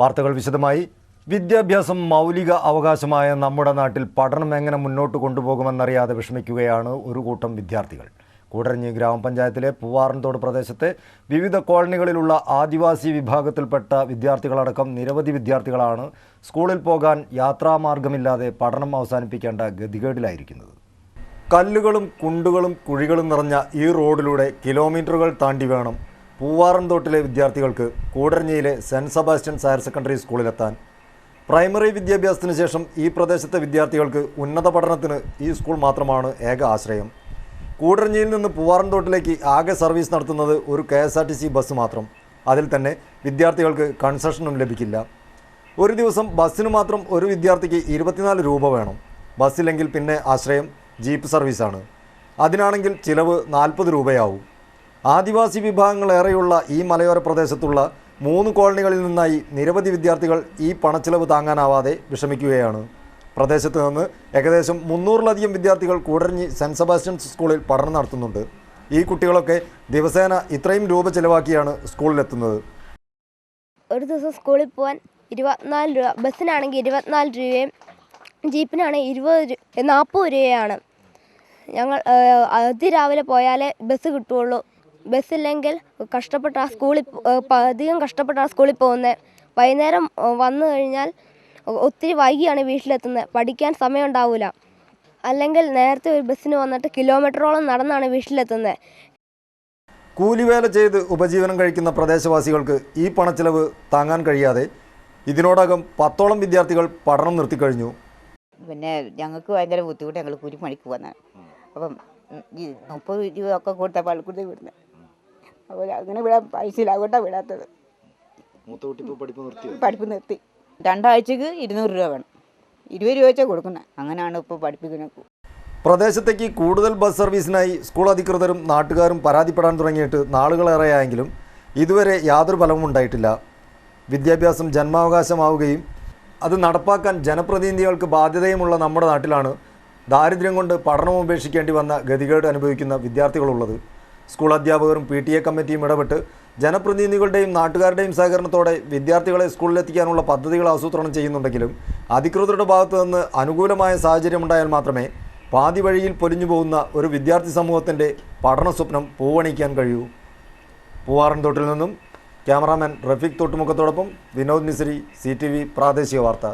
വാർത്തകൾ വിശദമായി. വിദ്യാഭ്യാസം മൗലിക അവകാശമായ നമ്മുടെ നാട്ടിൽ പഠനം എങ്ങനെ മുന്നോട്ട് കൊണ്ടുപോകുമെന്നറിയാതെ വിഷമിക്കുകയാണ് ഒരു കൂട്ടം വിദ്യാർത്ഥികൾ. കൂടരഞ്ഞി ഗ്രാമപഞ്ചായത്തിലെ പൂവാറൻതോട് പ്രദേശത്തെ വിവിധ കോളനികളിലുള്ള ആദിവാസി വിഭാഗത്തിൽപ്പെട്ട വിദ്യാർത്ഥികളടക്കം നിരവധി വിദ്യാർത്ഥികളാണ് സ്കൂളിൽ പോകാൻ യാത്രാമാർഗമില്ലാതെ പഠനം അവസാനിപ്പിക്കേണ്ട ഗതികേടിലായിരിക്കുന്നത്. കല്ലുകളും കുണ്ടുകളും കുഴികളും നിറഞ്ഞ ഈ റോഡിലൂടെ കിലോമീറ്ററുകൾ താണ്ടി വേണം പൂവാറൻതോട്ടിലെ വിദ്യാർത്ഥികൾക്ക് കൂടരഞ്ഞിയിലെ സെന്റ് സെബാസ്റ്റ്യൻസ് ഹയർ സെക്കൻഡറി സ്കൂളിലെത്താൻ. പ്രൈമറി വിദ്യാഭ്യാസത്തിന് ശേഷം ഈ പ്രദേശത്തെ വിദ്യാർത്ഥികൾക്ക് ഉന്നത പഠനത്തിന് ഈ സ്കൂൾ മാത്രമാണ് ഏക ആശ്രയം. കൂടരഞ്ഞിയിൽ നിന്ന് പൂവാറൻതോട്ടിലേക്ക് ആകെ സർവീസ് നടത്തുന്നത് ഒരു K S R T C bus മാത്രം. അതിൽ തന്നെ വിദ്യാർത്ഥികൾക്ക് കൺസെഷനും ലഭിക്കില്ല. ഒരു ദിവസം ബസ്സിന് മാത്രം ഒരു വിദ്യാർത്ഥിക്ക് ഇരുപത്തിനാല് രൂപ വേണം. ബസ്സില്ലെങ്കിൽ പിന്നെ ആശ്രയം ജീപ്പ് സർവീസാണ്. അതിനാണെങ്കിൽ ചിലവ് നാൽപ്പത് രൂപയാവും. ആദിവാസി വിഭാഗങ്ങളേറെയുള്ള ഈ മലയോര പ്രദേശത്തുള്ള മൂന്ന് കോളനികളിൽ നിന്നായി നിരവധി വിദ്യാർത്ഥികൾ ഈ പണച്ചിലവ് താങ്ങാനാവാതെ വിഷമിക്കുകയാണ്. പ്രദേശത്ത് നിന്ന് ഏകദേശം മുന്നൂറിലധികം വിദ്യാർത്ഥികൾ കൂടരഞ്ഞി സെന്റ് സെബാസ്റ്റ്യൻസ് സ്കൂളിൽ പഠനം നടത്തുന്നുണ്ട്. ഈ കുട്ടികളൊക്കെ ദിവസേന ഇത്രയും രൂപ ചിലവാക്കിയാണ് സ്കൂളിലെത്തുന്നത്. ഒരു ദിവസം സ്കൂളിൽ പോകാൻ ഇരുപത്തിനാല് രൂപ ബസ്സിനാണെങ്കിൽ ഇരുപത്തിനാല് രൂപയും ജീപ്പിനാണെങ്കിൽ ഇരുപത് രൂപ നാൽപ്പത് രൂപയാണ്. ഞങ്ങൾ അതിരാവിലെ പോയാലേ ബസ് കിട്ടുള്ളൂ ബസ്സില്ലെങ്കിൽ കഷ്ടപ്പെട്ട ആ സ്കൂളിൽ അധികം കഷ്ടപ്പെട്ട ആ സ്കൂളിൽ പോകുന്നത്. വൈകുന്നേരം വന്നു കഴിഞ്ഞാൽ ഒത്തിരി വൈകിയാണ് വീട്ടിലെത്തുന്നത്. പഠിക്കാൻ സമയം ഉണ്ടാവില്ല അല്ലെങ്കിൽ നേരത്തെ ഒരു ബസ്സിന് വന്നിട്ട് കിലോമീറ്ററോളം നടന്നാണ് വീട്ടിലെത്തുന്നത്. കൂലിവേല ചെയ്ത് ഉപജീവനം കഴിക്കുന്ന പ്രദേശവാസികൾക്ക് ഈ പണച്ചെലവ് താങ്ങാൻ കഴിയാതെ ഇതിനോടകം പത്തോളം വിദ്യാർത്ഥികൾ പഠനം നിർത്തിക്കഴിഞ്ഞു പിന്നെ ഞങ്ങൾക്ക് ഭയങ്കര ബുദ്ധിമുട്ട്. ഞങ്ങൾ കുരുമണിക്ക് പോകുന്നതാണ്. അപ്പം ഈ മുപ്പത് രൂപ ഒക്കെ കൊടുത്ത പള്ളിക്കൂടി വിടുന്നത്. അപ്പോൾ അങ്ങനെ വിടാൻ പൈസ ഇല്ല അതുകൊണ്ടാണ് വിടാത്തത് പഠിപ്പ് നിർത്തി. രണ്ടാഴ്ചക്ക് ഇരുന്നൂറ് രൂപ വേണം. ഇരുപത് രൂപ വെച്ചാൽ കൊടുക്കുന്നത് അങ്ങനെയാണ് ഇപ്പോൾ പഠിപ്പിക്കുന്നത് പ്രദേശത്തേക്ക് കൂടുതൽ ബസ് സർവീസിനായി സ്കൂൾ അധികൃതരും നാട്ടുകാരും പരാതിപ്പെടാൻ തുടങ്ങിയിട്ട് നാളുകളേറെയായെങ്കിലും ഇതുവരെ യാതൊരു ഫലവും ഉണ്ടായിട്ടില്ല. വിദ്യാഭ്യാസം ജന്മാവകാശമാവുകയും അത് നടപ്പാക്കാൻ ജനപ്രതിനിധികൾക്ക് ബാധ്യതയുമുള്ള നമ്മുടെ നാട്ടിലാണ് ദാരിദ്ര്യം കൊണ്ട് പഠനം ഉപേക്ഷിക്കേണ്ടി വന്ന ഗതികേട് അനുഭവിക്കുന്ന വിദ്യാർത്ഥികളുള്ളത്. സ്കൂൾ അധ്യാപകരും പി ടി എ കമ്മിറ്റിയും ഇടപെട്ട് ജനപ്രതിനിധികളുടെയും നാട്ടുകാരുടെയും സഹകരണത്തോടെ വിദ്യാർത്ഥികളെ സ്കൂളിലെത്തിക്കാനുള്ള പദ്ധതികൾ ആസൂത്രണം ചെയ്യുന്നുണ്ടെങ്കിലും അധികൃതരുടെ ഭാഗത്തു നിന്ന് അനുകൂലമായ സാഹചര്യമുണ്ടായാൽ മാത്രമേ പാതി വഴിയിൽ പൊലിഞ്ഞു പോകുന്ന ഒരു വിദ്യാർത്ഥി സമൂഹത്തിന്റെ പഠന സ്വപ്നം പൂവണിക്കാൻ കഴിയൂ. പൂവാറൻതോട്ടിൽ നിന്നും ക്യാമറാമാൻ റഫീഖ് തൊട്ടുമുഖത്തോടൊപ്പം വിനോദ് മിശ്രി സി പ്രാദേശിക വാർത്ത.